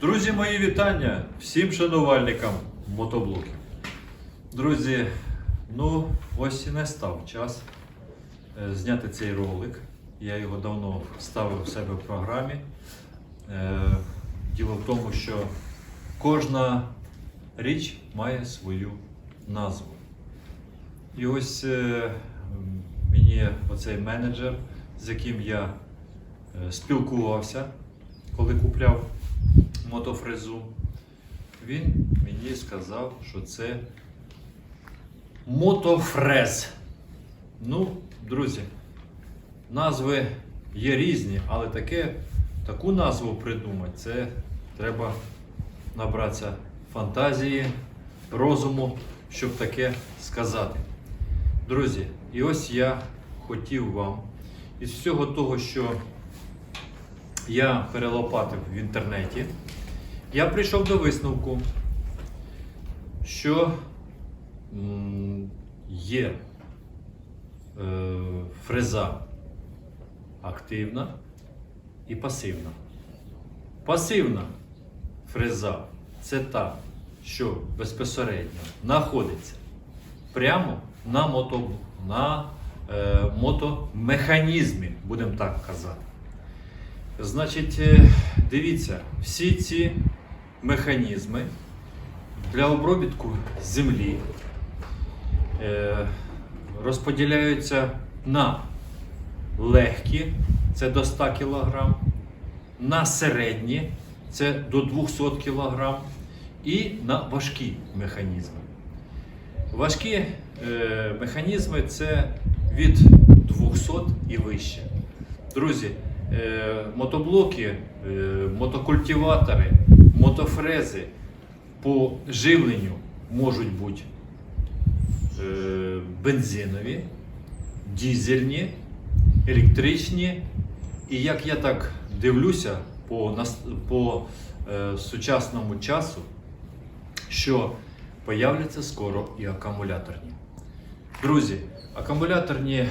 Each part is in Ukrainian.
Друзі, мої вітання всім шанувальникам мотоблоків. Друзі, ну ось і не став час е, зняти цей ролик. Я його давно ставив у себе в програмі. Е, Діло в тому, що кожна річ має свою назву. І ось е, мені оцей менеджер, з яким я спілкувався, коли купляв мотофрезу, він мені сказав, що це мотофрез. Ну, друзі, назви є різні, але таке, таку назву придумати, це треба набратися фантазії, розуму, щоб таке сказати. Друзі, і ось я хотів вам із всього того, що я перелопатив в інтернеті, я прийшов до висновку, що є е, фреза активна і пасивна. Пасивна фреза це та, що безпосередньо знаходиться прямо на, мото, на е, мотомеханізмі, будемо так казати. Значить, е, дивіться, всі ці механізми для обробітку землі е, розподіляються на легкі, це до 100 кг, на середні, це до 200 кг, і на важкі механізми. Важкі е, механізми це від 200 і вище. Друзі, е, мотоблоки, мотокультиватори, мотофрези по живленню можуть бути е, бензинові, дізельні, електричні. І як я так дивлюся по, по е, сучасному часу, що появляться скоро і акумуляторні. Друзі, акумуляторні,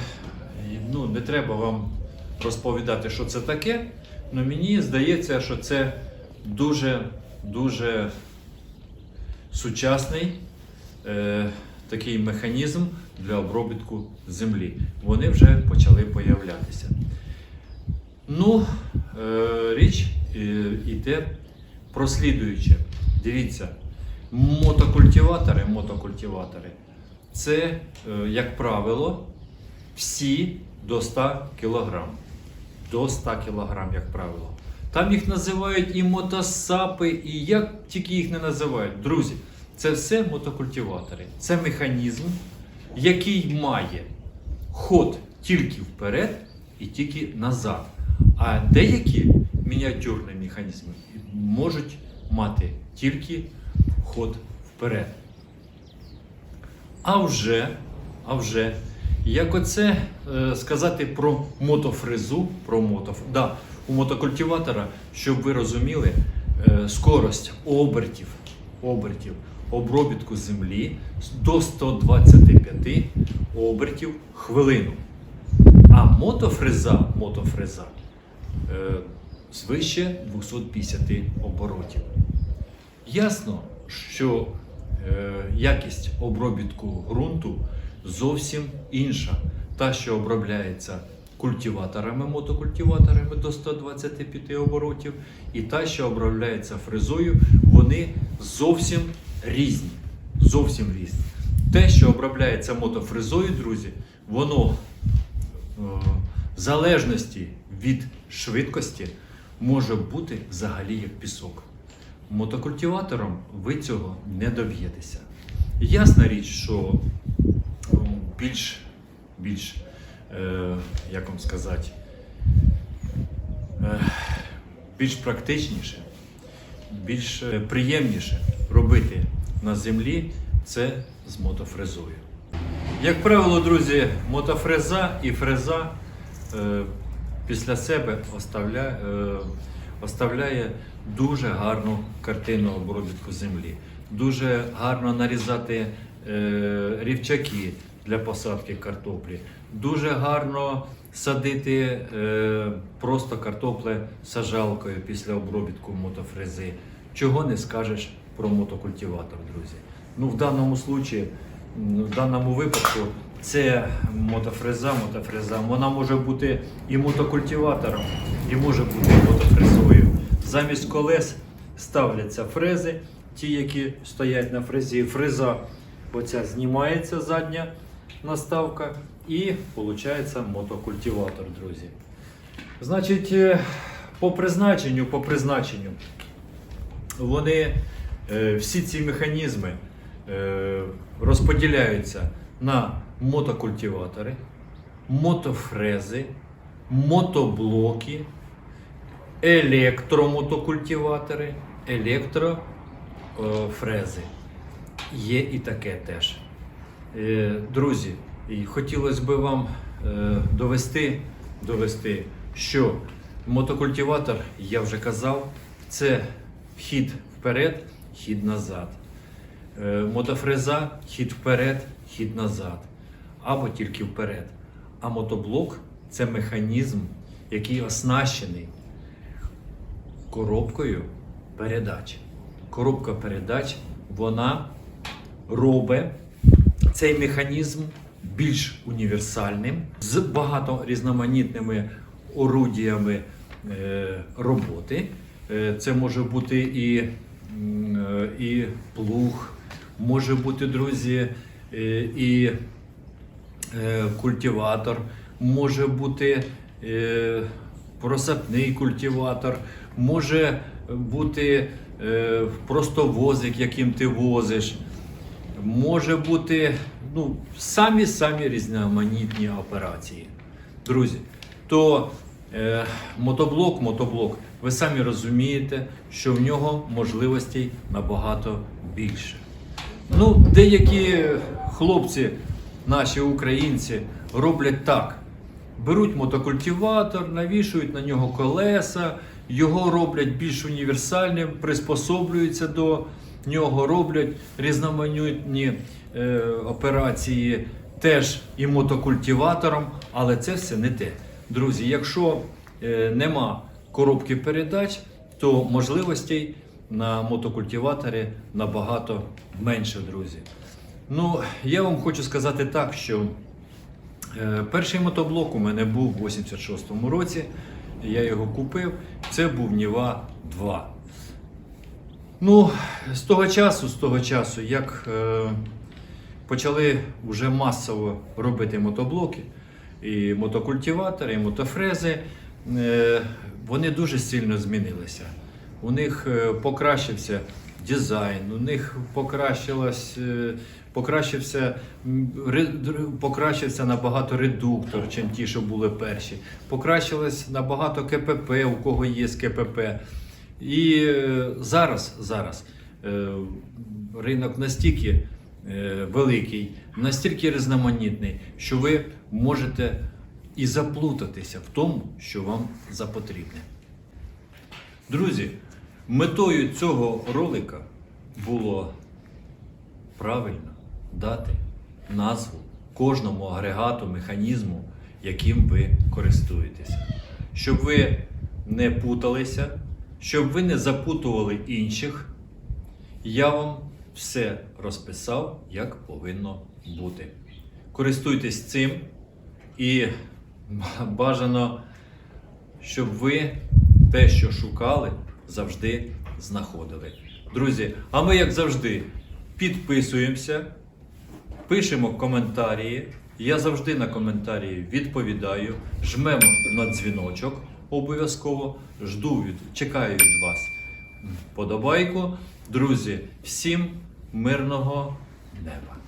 ну не треба вам розповідати, що це таке. але мені здається, що це дуже дуже сучасний е, такий механізм для обробітку землі. Вони вже почали появлятися. Ну, е, річ е, іде прослідуюче. Дивіться, мотокультиватори, мотокультиватори це, е, як правило, всі до 100 кг. До 100 кг, як правило. Там їх називають і мотосапи, і як тільки їх не називають. Друзі, це все мотокультиватори. Це механізм, який має ход тільки вперед і тільки назад. А деякі мініатюрні механізми можуть мати тільки ход вперед. А вже, а вже, як оце е, сказати про мотофрезу, про мотоф... да, у мотокультиватора, щоб ви розуміли, е, скорость обертів, обертів обробітку землі до 125 обертів хвилину. А мотофреза, мотофреза е, свище 250 оборотів. Ясно, що якість обробітку ґрунту зовсім інша. Та, що обробляється культиваторами, мотокультиваторами до 125 оборотів, і та, що обробляється фрезою, вони зовсім різні. Зовсім різні. Те, що обробляється мотофрезою, друзі, воно е, в залежності від швидкості може бути взагалі як пісок. Мотокультиватором ви цього не доб'єтеся. Ясна річ, що більш, більш е, як вам сказати, е, більш практичніше, більш е, приємніше робити на землі це з мотофрезою. Як правило, друзі, мотофреза і фреза е, після себе оставляє, е, оставляє дуже гарну картину обробітку землі. Дуже гарно нарізати е, рівчаки для посадки картоплі. Дуже гарно садити е, просто картопле сажалкою після обробітку мотофрези. чого не скажеш про мотокультиватор, друзі. Ну, в даному случаї, в даному випадку, це мотофреза, мотофреза. Вона може бути і мотокультиватором, і може бути мотофрезою. Замість колес ставляться фрези, ті, які стоять на фрезі. Фреза оця знімається задня наставка, і виходить мотокультиватор, друзі. Значить, е, по призначенню, по призначенню, вони е, всі ці механізми е, розподіляються на мотокультиватори, мотофрези, мотоблоки, електромотокультиватори, електрофрези. Є і таке теж. Е, Друзі, хотілося б вам е, довести, довести, що мотокультиватор, я вже казав, це хід вперед, хід назад. Е, Мотофреза хід вперед, хід назад. Або тільки вперед. А мотоблок це механізм, який оснащений коробкою передач. Коробка передач, вона робить цей механізм більш універсальним, з багато різноманітними орудіями е, роботи. Е, Це може бути і, е, і плуг, може бути, друзі, і культиватор, може бути просапний культиватор, може бути просто возик, яким ти возиш. Може бути ну, самі-самі різноманітні операції. Друзі, то е, мотоблок, мотоблок, ви самі розумієте, що в нього можливостей набагато більше. Ну, деякі хлопці, наші українці, роблять так: беруть мотокультиватор, навішують на нього колеса, його роблять більш універсальним, приспособлюються до нього, роблять різноманітні е, операції теж і мотокультиватором, але це все не те. Друзі, якщо е, нема коробки передач, то можливостей на мотокультиваторі набагато менше, друзі. Ну, я вам хочу сказати так, що е, перший мотоблок у мене був в 86-му році. Я його купив. Це був Ніва 2. Ну, з того часу, з того часу, як е, почали вже масово робити мотоблоки, і мотокультиватори, і мотофрези, е, вони дуже сильно змінилися. У них е, покращився дизайн, у них покращилось, е, покращився, покращився набагато редуктор, чим ті, що були перші. Покращилось набагато КПП, у кого є КПП. І е, зараз, зараз е, ринок настільки е, великий, настільки різноманітний, що ви можете і заплутатися в тому, що вам запотрібне. Друзі, метою цього ролика було правильно дати назву кожному агрегату, механізму, яким ви користуєтеся. Щоб ви не путалися, щоб ви не запутували інших, я вам все розписав, як повинно бути. Користуйтесь цим і бажано, щоб ви те, що шукали, завжди знаходили. Друзі, а ми, як завжди, підписуємося, пишемо коментарі. Я завжди на коментарі відповідаю. Жмемо на дзвіночок обов'язково. Жду від, чекаю від вас подобайку. Друзі, всім мирного неба!